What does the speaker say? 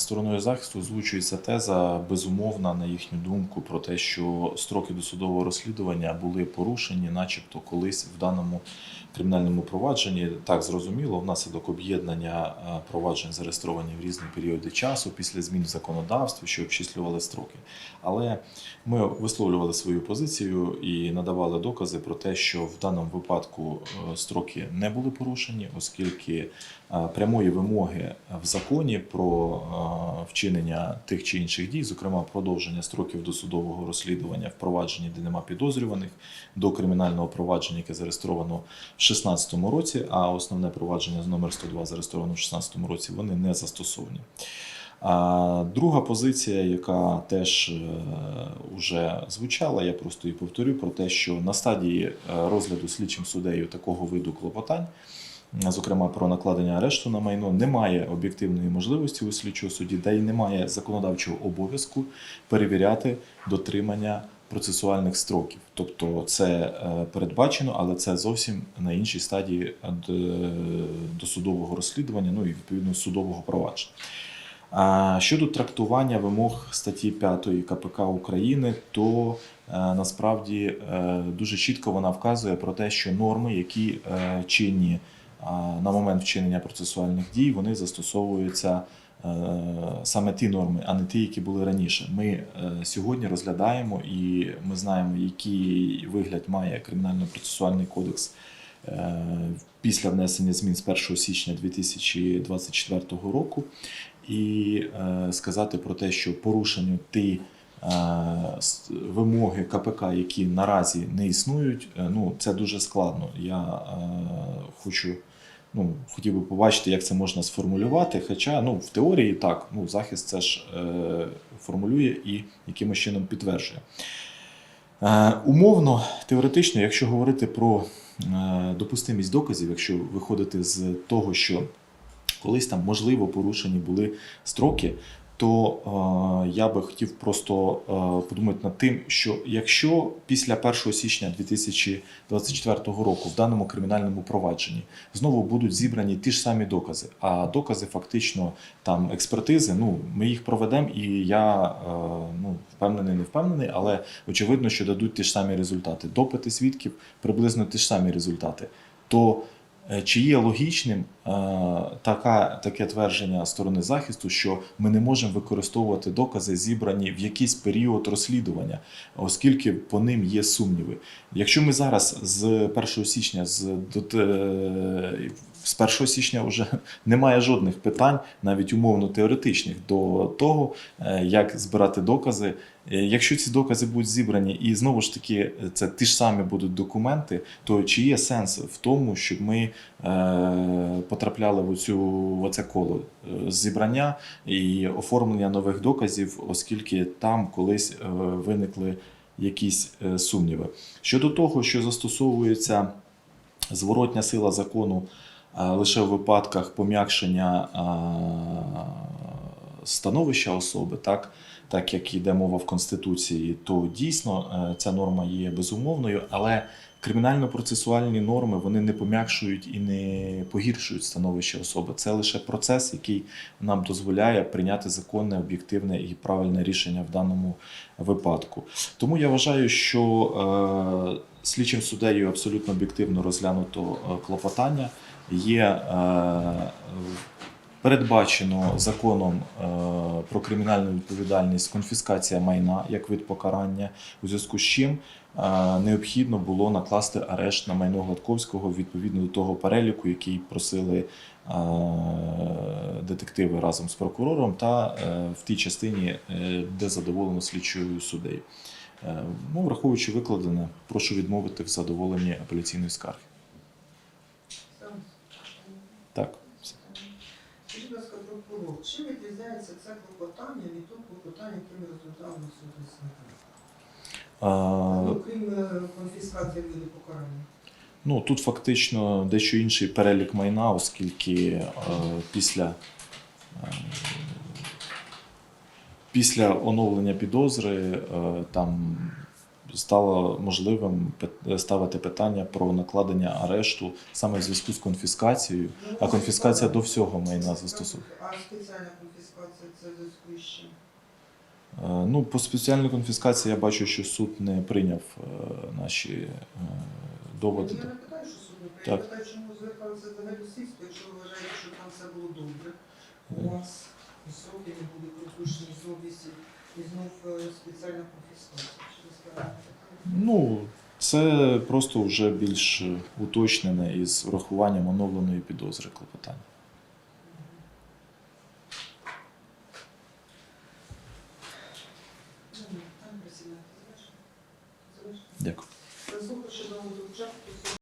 Стороною захисту озвучується теза, безумовна, на їхню думку, про те, що строки досудового розслідування були порушені, начебто колись в даному кримінальному провадженні. Так зрозуміло, внаслідок об'єднання е, проваджень зареєстровані в різні періоди часу після змін в законодавстві, що обчислювали строки. Але ми висловлювали свою позицію і надавали докази про те, що в даному випадку е, строки не були порушені, оскільки е, прямої вимоги в законі про вчинення тих чи інших дій, зокрема продовження строків досудового розслідування в провадженні, де нема підозрюваних, до кримінального провадження, яке зареєстровано в 2016 році, а основне провадження з номер 102 зареєстровано в 2016 році, вони не застосовані. А друга позиція, яка теж вже звучала, я просто її повторю про те, що на стадії е, розгляду слідчим суддею такого виду клопотань, зокрема про накладення арешту на майно, немає об'єктивної можливості у слідчого судді, де й немає законодавчого обов'язку перевіряти дотримання процесуальних строків. Тобто це е, передбачено, але це зовсім на іншій стадії е, досудового розслідування, ну і відповідно судового провадження. Щодо трактування вимог статті 5 КПК України, то е, насправді дуже чітко вона вказує про те, що норми, які чинні на момент вчинення процесуальних дій, вони застосовуються е, саме ті норми, а не ті, які були раніше. Ми е, сьогодні розглядаємо і ми знаємо, який вигляд має кримінально-процесуальний кодекс е, після внесення змін з 1 січня 2024 року і сказати про те, що порушенню ті вимоги КПК, які наразі не існують, е, ну це дуже складно. Я е, хочу. Ну, хотів би побачити, як це можна сформулювати. Хоча ну, в теорії так, ну, захист це ж е, формулює і якимось чином підтверджує. Е, умовно, теоретично, якщо говорити про е, допустимість доказів, якщо виходити з того, що колись там можливо порушені були строки, то е, я би хотів просто е, подумати над тим, що якщо після 1 січня 2024 року в даному кримінальному провадженні знову будуть зібрані ті ж самі докази, а докази фактично там експертизи, ну ми їх проведемо, і я е, ну впевнений, не впевнений, але очевидно, що дадуть ті ж самі результати. Допити свідків приблизно ті ж самі результати. То Чи є логічним е, така, таке твердження сторони захисту, що ми не можемо використовувати докази, зібрані в якийсь період розслідування, оскільки по ним є сумніви? Якщо ми зараз з 1 січня з, те- з 1 січня вже немає жодних питань, навіть умовно теоретичних, до того, е, як збирати докази. Е, Якщо ці докази будуть зібрані, і знову ж таки це ті ж самі будуть документи, то чи є сенс в тому, щоб ми е, потрапляли в оцю в оце коло зібрання і оформлення нових доказів, оскільки там колись виникли якісь сумніви. Щодо того, що застосовується зворотня сила закону лише в випадках пом'якшення е, становища особи, так, так як йде мова в Конституції, то дійсно е, ця норма є безумовною, але кримінально-процесуальні норми вони не пом'якшують і не погіршують становище особи. Це лише процес, який нам дозволяє прийняти законне, об'єктивне і правильне рішення в даному випадку. Тому я вважаю, що е, слідчим суддею абсолютно об'єктивно розглянуто е, клопотання. Є е, передбачено законом е, про кримінальну відповідальність конфіскація майна як вид покарання, у зв'язку з чим необхідно було накласти арешт на майно Гладковського відповідно до того переліку, який просили детективи разом з прокурором, та в тій частині, де задоволено слідчою суддею. Е, Ну, враховуючи викладене, прошу відмовити в задоволенні апеляційної скарги. Так. Скажіть, будь ласка, прокурор, чим відрізняється це клопотання від того клопотання, яке ми розглядали на суді Сенату? А, Ну, крім е, конфіскації виду покарання. Ну тут фактично дещо інший перелік майна, оскільки е, після, е, після оновлення підозри е, там стало можливим ставити питання про накладення арешту саме в зв'язку з конфіскацією. Ну, А конфіскація до всього майна застосовується. А спеціальна конфіскація це зв'язку з? Е, Ну, по спеціальній конфіскації я бачу, що суд не прийняв е, наші е, доводи. Я не питаю, що суд не прийняв. Я питаю, чому зверталися до слідства, якщо ви вважаєте, що там все було добре. У Е. вас сроки не були пропущені, з області і знов е, спеціальна професія. Ну, це просто вже більш уточнене із врахуванням оновленої підозри клопотання.